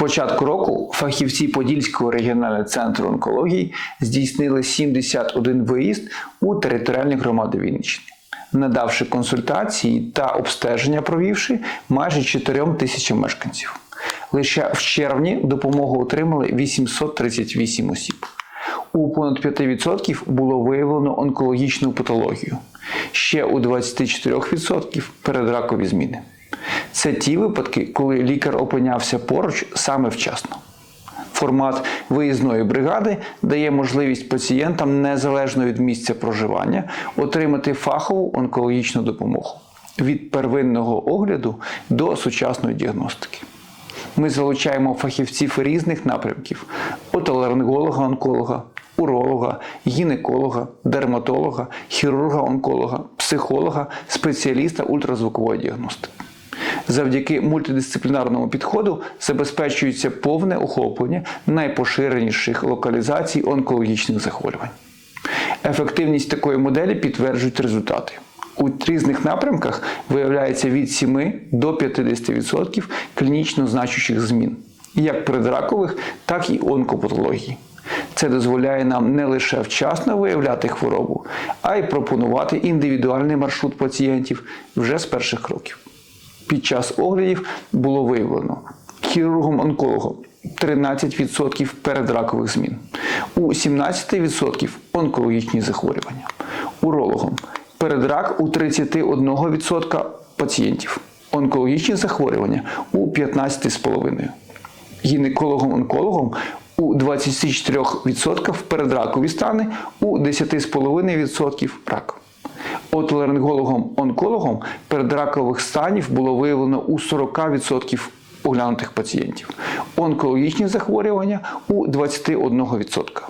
початку року фахівці Подільського регіонального центру онкології здійснили 71 виїзд у територіальні громади Вінниччини, надавши консультації та обстеження, провівши майже 4 тисячам мешканців. Лише в червні допомогу отримали 838 осіб. У понад 5% було виявлено онкологічну патологію. Ще у 24% передракові зміни. Це ті випадки, коли лікар опинявся поруч саме вчасно. Формат виїзної бригади дає можливість пацієнтам незалежно від місця проживання отримати фахову онкологічну допомогу від первинного огляду до сучасної діагностики. Ми залучаємо фахівців різних напрямків: отоларинголога-онколога, уролога, гінеколога, дерматолога, хірурга-онколога, психолога, спеціаліста ультразвукової діагностики. Завдяки мультидисциплінарному підходу забезпечується повне охоплення найпоширеніших локалізацій онкологічних захворювань. Ефективність такої моделі підтверджують результати. У різних напрямках виявляється від 7 до 50% клінічно значущих змін, як предракових, так і онкопатології. Це дозволяє нам не лише вчасно виявляти хворобу, а й пропонувати індивідуальний маршрут пацієнтів вже з перших кроків. Під час оглядів було виявлено хірургом-онкологом 13% передракових змін, у 17% онкологічні захворювання, урологом передрак у 31% пацієнтів, онкологічні захворювання у 15,5%, гінекологом-онкологом у 24% передракові стани, у 10,5% рак. Отоларингологом-онкологом передракових станів було виявлено у 40% оглянутих пацієнтів, онкологічні захворювання у 21%.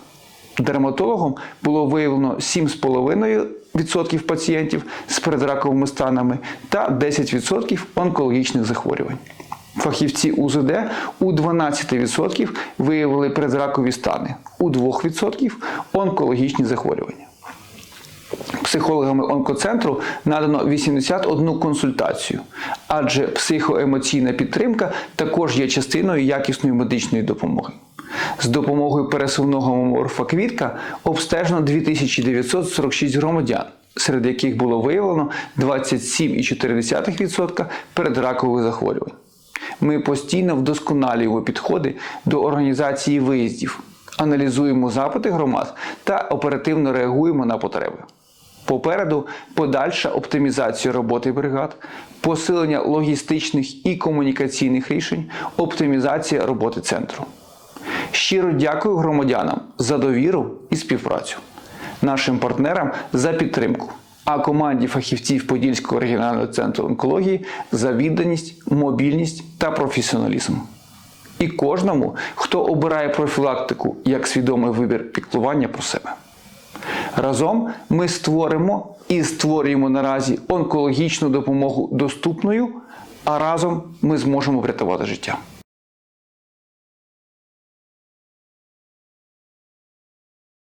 Дерматологом було виявлено 7,5% пацієнтів з передраковими станами та 10% онкологічних захворювань. Фахівці УЗД у 12% виявили передракові стани, у 2% онкологічні захворювання. Психологами онкоцентру надано 81 консультацію, адже психоемоційна підтримка також є частиною якісної медичної допомоги. З допомогою пересувного морфа квітка обстежено 2946 громадян, серед яких було виявлено 27,4% передракових захворювань. Ми постійно вдосконалюємо підходи до організації виїздів, аналізуємо запити громад та оперативно реагуємо на потреби. Попереду подальша оптимізація роботи бригад, посилення логістичних і комунікаційних рішень, оптимізація роботи центру. Щиро дякую громадянам за довіру і співпрацю, нашим партнерам за підтримку, а команді фахівців Подільського регіонального центру онкології за відданість, мобільність та професіоналізм. І кожному, хто обирає профілактику як свідомий вибір піклування про себе. Разом ми створимо і створюємо наразі онкологічну допомогу доступною, а разом ми зможемо врятувати життя.